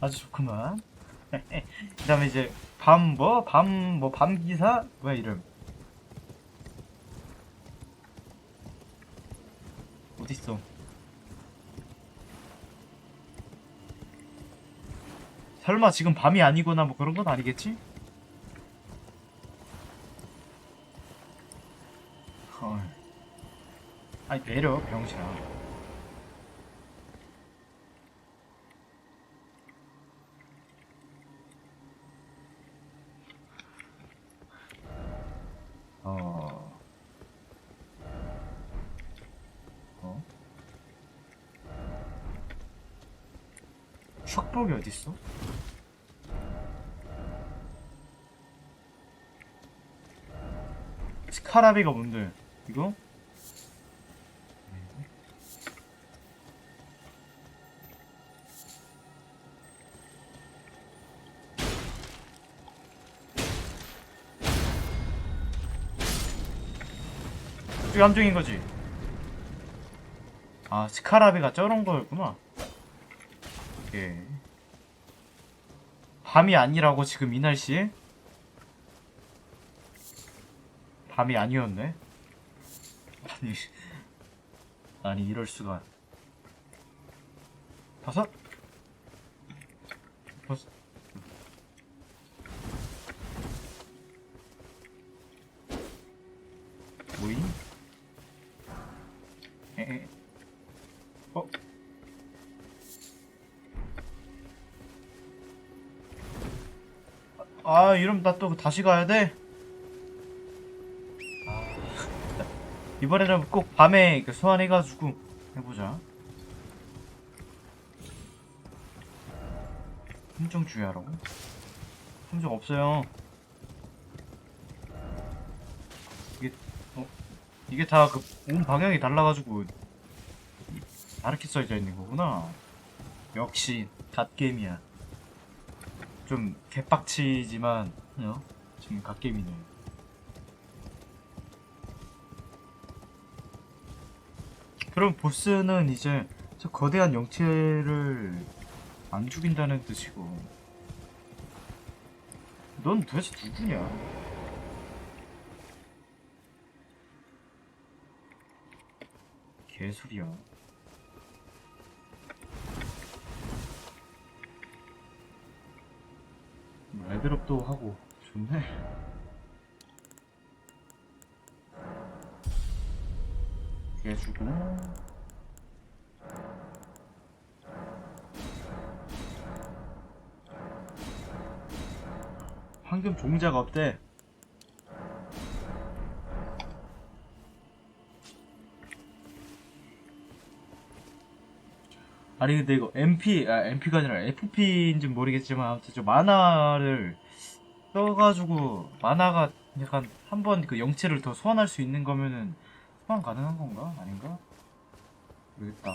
아주 좋구만. 그 다음에 이제 밤 뭐? 밤 뭐 밤기사? 뭐야 이름? 어딨어? 설마 지금 밤이 아니거나 뭐 그런 건 아니겠지? 헐. 아니 내려 병신아. 축복이 어딨어? 스카라비가 뭔데? 이거? 이게 함정인 거지? 아, 스카라비가 저런 거였구나. 오케이. 밤이 아니라고 지금 이 날씨에? 밤이 아니었네? 아니, 아니, 이럴 수가. 버섯? 버섯? 뭐임? 에에. 아, 이러면 나 또 다시 가야 돼? 아, 이번에는 꼭 밤에 그 소환해가지고 해보자. 함정 주의하라고? 함정 없어요. 이게, 어, 이게 다 그 온 방향이 달라가지고 다르게 써져 있는 거구나. 역시 갓게임이야. 좀 개빡치지만 어? 지금 갓게임이네. 그럼 보스는 이제 저 거대한 영체를 안 죽인다는 뜻이고. 넌 도대체 누구냐? 개소리야. 레벨업도 하고 좋네. 해주고 황금 종자가 없대. 아니 근데 이거 MP 아 MP가 아니라 FP인지 모르겠지만 아무튼 저 만화를 써가지고 만화가 약간 한 번 그 영체를 더 소환할 수 있는 거면은 소환 가능한 건가 아닌가 모르겠다.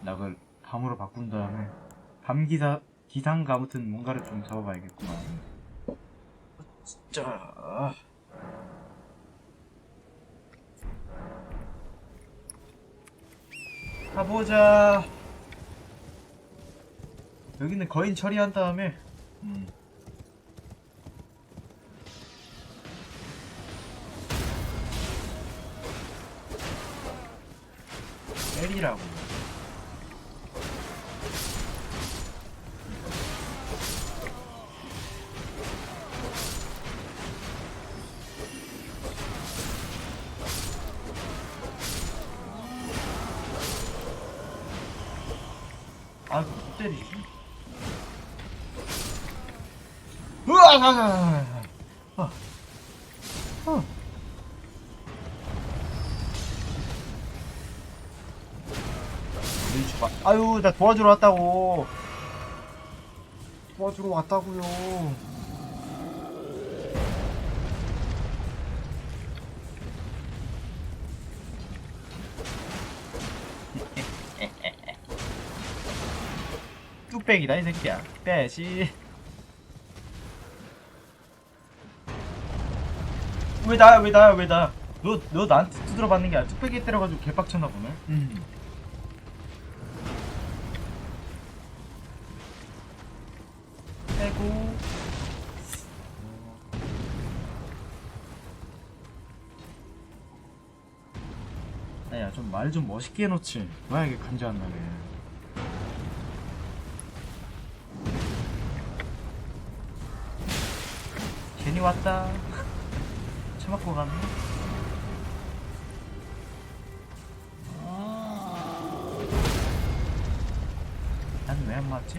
낙을 밤으로 바꾼 다음에 밤 기사 기상가 아무튼 뭔가를 좀 잡아봐야겠구만. 진짜. 가보자. 여기는 거인 처리한 다음에. 음. 때리라고. 때리지. 으아! 어. 어. 눈치 봐. 아유, 나 도와주러 왔다고. 도와주러 왔다고요. 뚝배기다 이 새끼야. 빼야지. 왜 나야 왜 나야 왜 나? 너, 너 나한테 두드려 받는 게 아니라 뚝배기 때려가지고 개빡쳤나 보네. 음. 빼고. 야, 좀 말 좀 멋있게 해놓지. 왜 이게 간지 안 나게. 괜히 왔다. 처맞고 가네. 난 왜 안 맞지?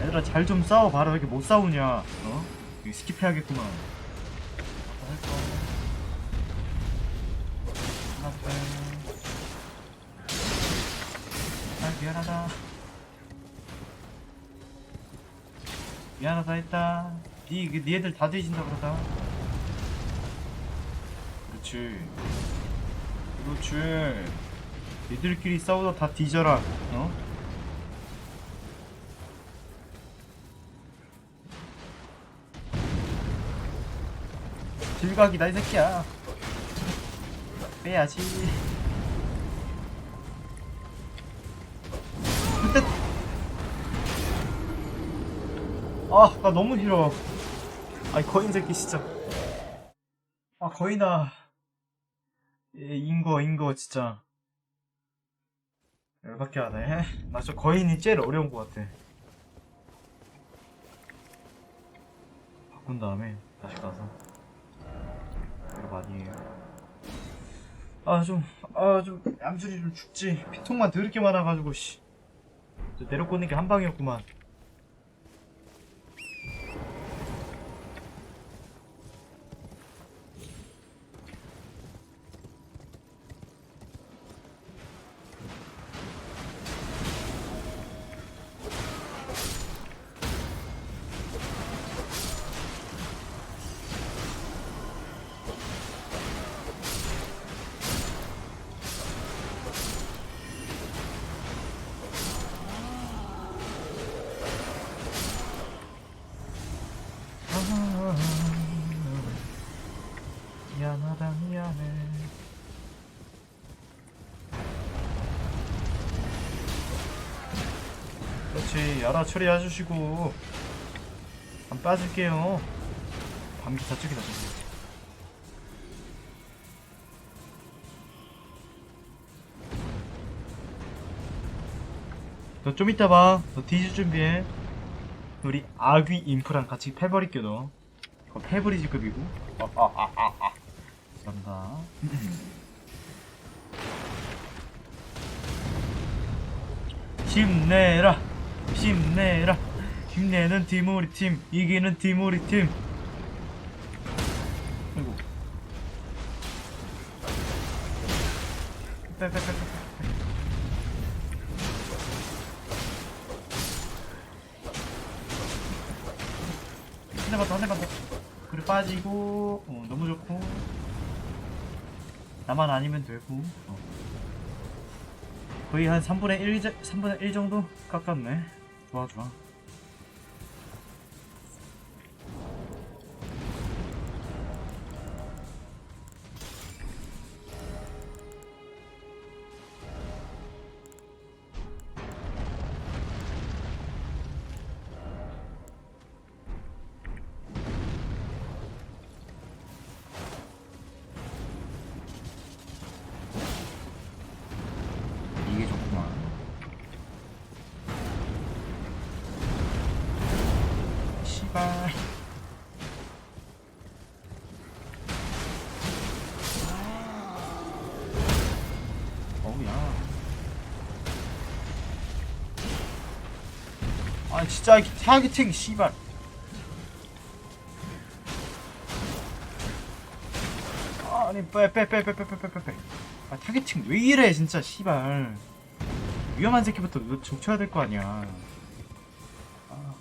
얘들아 잘 좀 싸워 봐라 왜 이렇게 못 싸우냐 어? 스킵해야겠구만 미안하다 했다. 니, 니 애들 다 뒤진다 그러다. 그렇지. 그렇지. 니들끼리 싸우다 다 뒤져라 어? 들각이다 이 새끼야. 빼야지 아 나 너무 싫어. 아이 거인 새끼 진짜. 아 거인아. 예, 인거 인거 진짜. 열받게 하네. 나 저 거인이 제일 어려운 것 같아. 바꾼 다음에 다시 가서. 이거 많이 해요. 아 좀 아 좀 얌전히 좀 죽지. 피통만 더럽게 많아가지고 씨. 저 내려 꽂는 게 한 방이었구만 야라 처리해 주시고 안 빠질게요 감기 저쪽이다 저기 너좀 이따 봐. 너 뒤질 준비해. 우리 아귀 인프랑 같이 패버릴게 너. 그거 패브리지급이고. 감사합니다. 힘내라. 힘내라. 힘내는 팀 우리 팀. 이기는 팀 우리 팀. 아이고. 빼, 빼, 빼, 빼, 빼. 한 대만 더, 한 대만 더. 그래, 빠지고, 어, 너무 좋고. 나만 아니면 되고. 어. 거의 한 3분의 1, 3분의 1 정도 깎았네. 좋아, 좋아. 어우야. 아 진짜 이 타겟팅 씨발. 아니 빼빼빼빼빼빼 빼빼 아 타겟팅 왜 이래 진짜 씨발 위험한 새끼부터 너 족쳐야 될 거 아니야 아.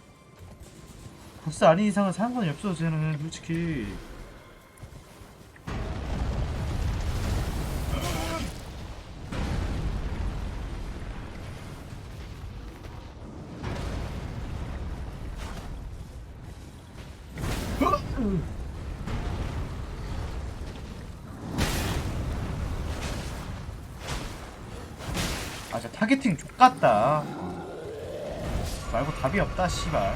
보스 아닌 이상은 상관이 없어 쟤는 솔직히 아, 진짜 타겟팅 족같다. 말고 답이 없다, 씨발.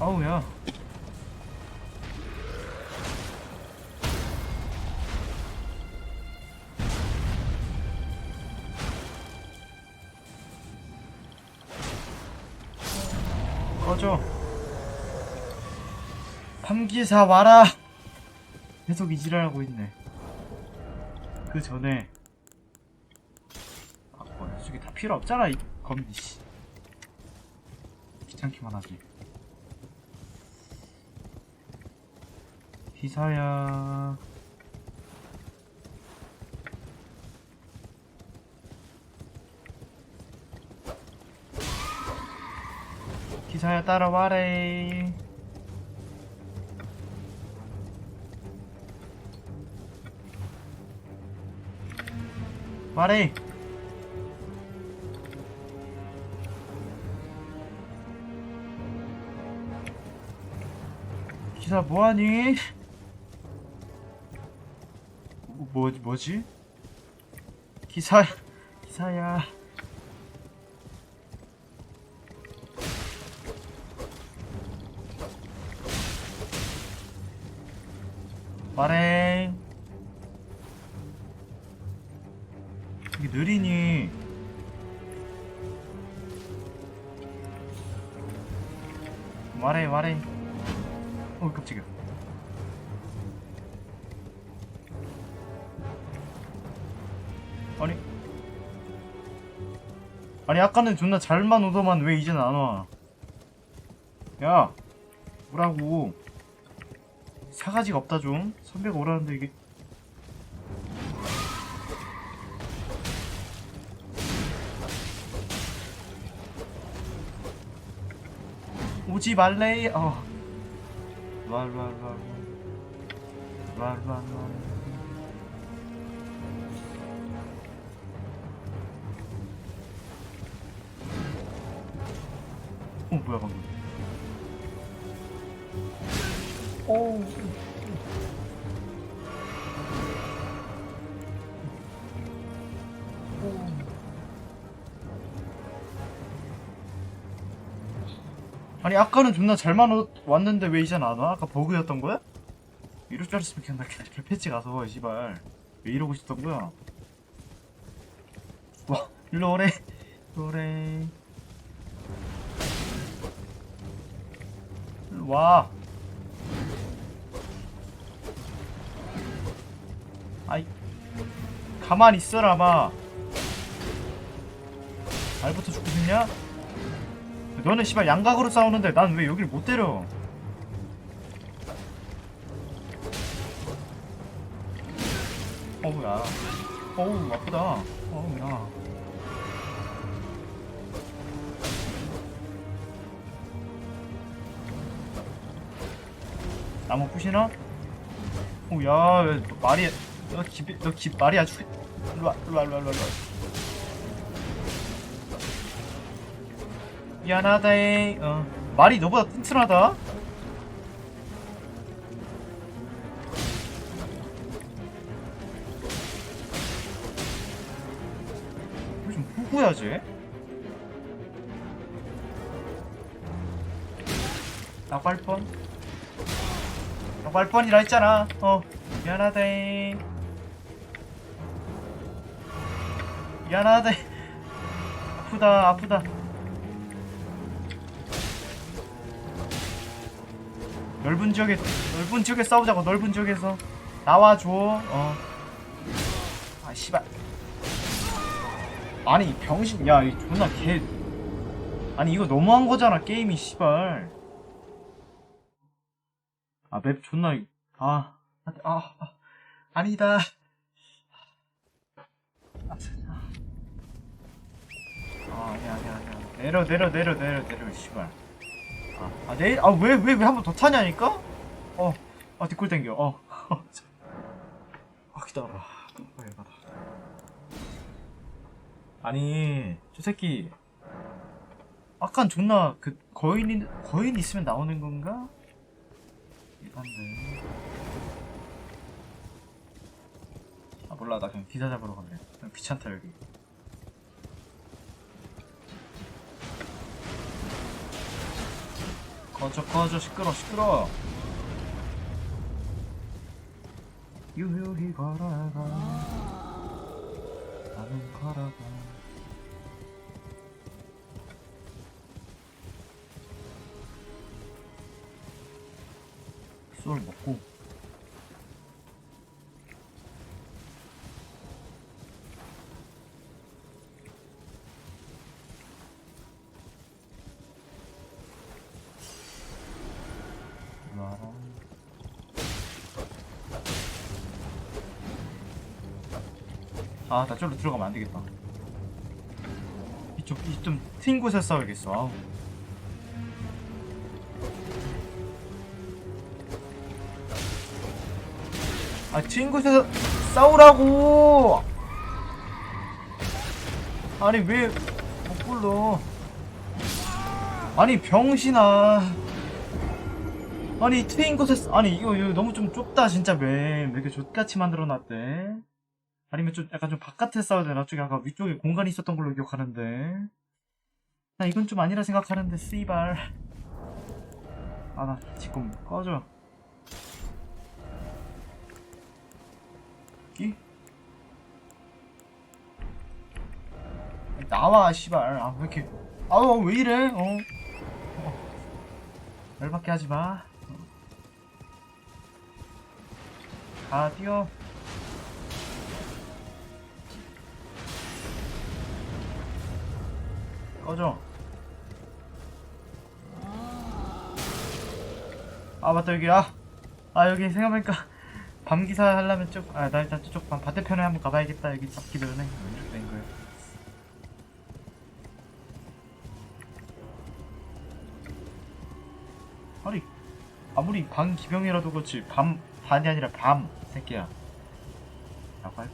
어우 야 꺼져. 판기사 와라. 계속 이지랄하고 있네. 그 전에 아, 뭐야, 저기 다 필요 없잖아, 이 검비 씨. 귀찮기만 하지. 기사야. 기사야 따라와래. 말해. 기사 뭐하니? 뭐, 뭐 뭐지? 기사 기사야. 말해 말해. 어 깜짝이야. 아니 아니 아까는 존나 잘만 오더만 왜 이제는 안 와? 야 뭐라고? 사가지가 없다 좀. 선배가 오라는데 이게. 오지 말래. 어. 어 뭐야 방금. 오. 아니 아까는 존나 잘만 오- 왔는데 왜 이젠 안 와? 아까 버그였던 거야? 이럴 줄 알았으면 그냥 나 패치 가서 씨발 왜 이러고 싶던 거야? 와 일로 오래 일로 오래 일로 와 아이 가만히 있어라 마 말부터 죽고 싶냐? 너는 씨발 양각으로 싸우는데 난 왜 여길 못 때려? 어우야. 어우 아프다. 어우야. 나무 부시나? 오야 말이 너집 너집 말이 아주 일로와 일로와 일로와 일로와 미안하다잉. 어 말이 너보다 튼튼하다. 왜좀 후구야 쟤? 나갈 뻔 나갈 뻔이라 했잖아. 어 미안하다잉. 미안하다잉. 아프다 아프다 넓은 지역에 넓은 지역에 싸우자고 넓은 지역에서 나와줘 어. 아 씨발. 아니 이 병신 야이 존나 개. 아니 이거 너무한 거잖아 게임이 씨발. 아 맵 존나 아. 아, 아, 아 아니다. 아. 아 아니야 아니야 아니야 내려 내려 내려 내려 내려 씨발. 아, 아 내일 아 왜 왜 왜 한 번더 타냐니까? 어, 아 뒷골 땡겨. 어, 아 기다려. 빨리 받아. 아니 저 새끼 약간 존나 그 거인 거인 있으면 나오는 건가? 일반데. 아 몰라 나 그냥 기사 잡으러 갈래. 그냥 귀찮다 여기. 꺼져 꺼져 시끄러 시끄러. 유유히 걸어가. 나는 걸어가. 술 먹고 아, 나 저로 들어가면 안 되겠다. 이쪽, 이좀 트인 곳에 싸워야겠어. 아우. 아, 트인 곳에서 싸우라고! 아니, 왜, 못 불러. 아니, 병신아. 아니, 트인 곳에, 싸- 아니, 이거, 이거 너무 좀 좁다, 진짜, 왜. 왜 이렇게 족같이 만들어 놨대? 아니면 좀 약간 좀 바깥에 싸워야 되나? 쪽에 아까 위쪽에 공간이 있었던 걸로 기억하는데. 나 이건 좀 아니라 생각하는데, 씨발. 아, 나 지금 꺼져. 이? 나와, 씨발. 아, 왜 이렇게. 아우, 왜 이래? 어. 어. 열받게 하지 마. 어. 가, 뛰어. 꺼져. 아 맞다 여기 아, 아 여기 생각해보니까 밤 기사 하려면 쪽아나 일단 저쪽 밤 반대편에 한번 가봐야겠다 여기 잡기 전에 왼쪽 된 거야. 아니 아무리 방 기병이라도 그렇지 밤 반이 아니라 밤 새끼야. 라고 할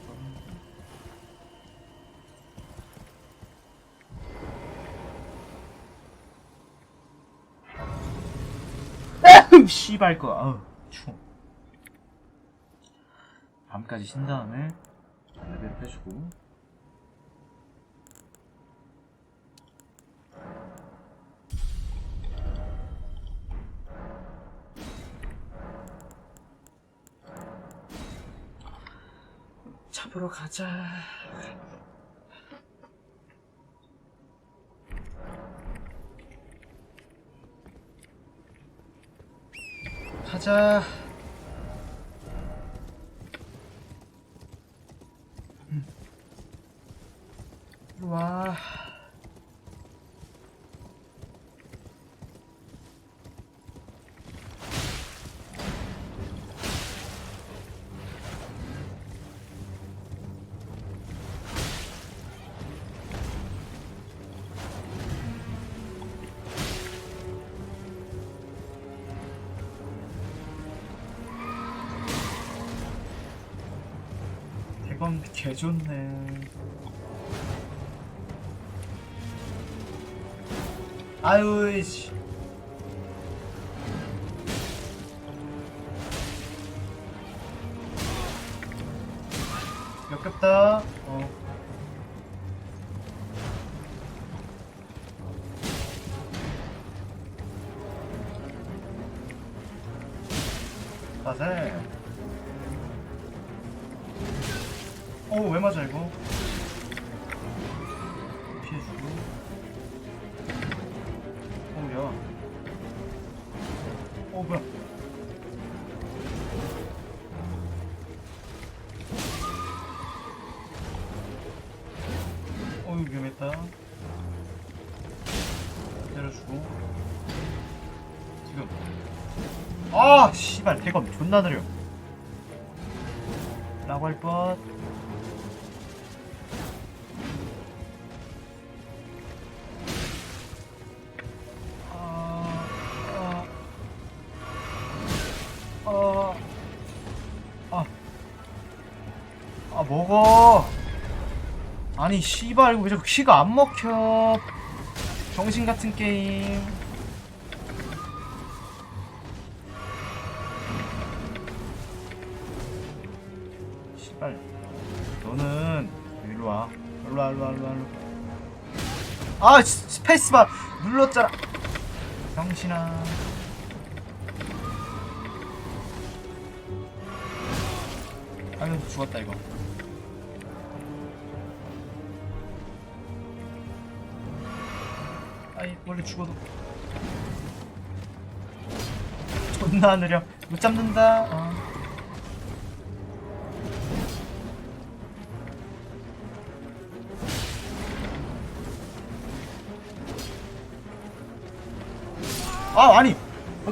씨발 거. 아우 추워. 밤까지 쉰 다음에 레벨 빼주고. 잡으러 가자. 가 대건 개 좋네. 아유, 씨. 역겹다. 어. 가세. 어, 왜 맞아, 이거? 피해주고. 어, 야. 어, 뭐야. 어, 이거 위험했다. 때려주고. 지금. 아, 씨발, 대검 존나 느려. 라고 할 뻔. 먹어. 아니, 씨발, 이거 왜 자꾸 키가 안 먹혀. 정신 같은 게임. 씨발. 너는 일로 와. 일로 와, 일로 와, 일로 와. 일로 와. 아, 스- 스페이스바 눌렀잖아. 정신아. 아유, 죽었다 이거. 아이 원래 죽어도. 존나 느려. 못 잡는다. 어. 아 아니.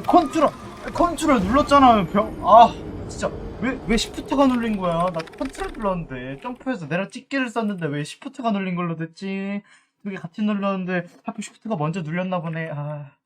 컨트롤 컨트롤 눌렀잖아 병아 진짜. 왜 왜 시프트가 눌린 거야? 나 컨트롤 눌렀는데 점프해서 내가 찍기를 썼는데 왜 시프트가 눌린 걸로 됐지 두 개 같이 눌렀는데 하필 시프트가 먼저 눌렸나 보네. 아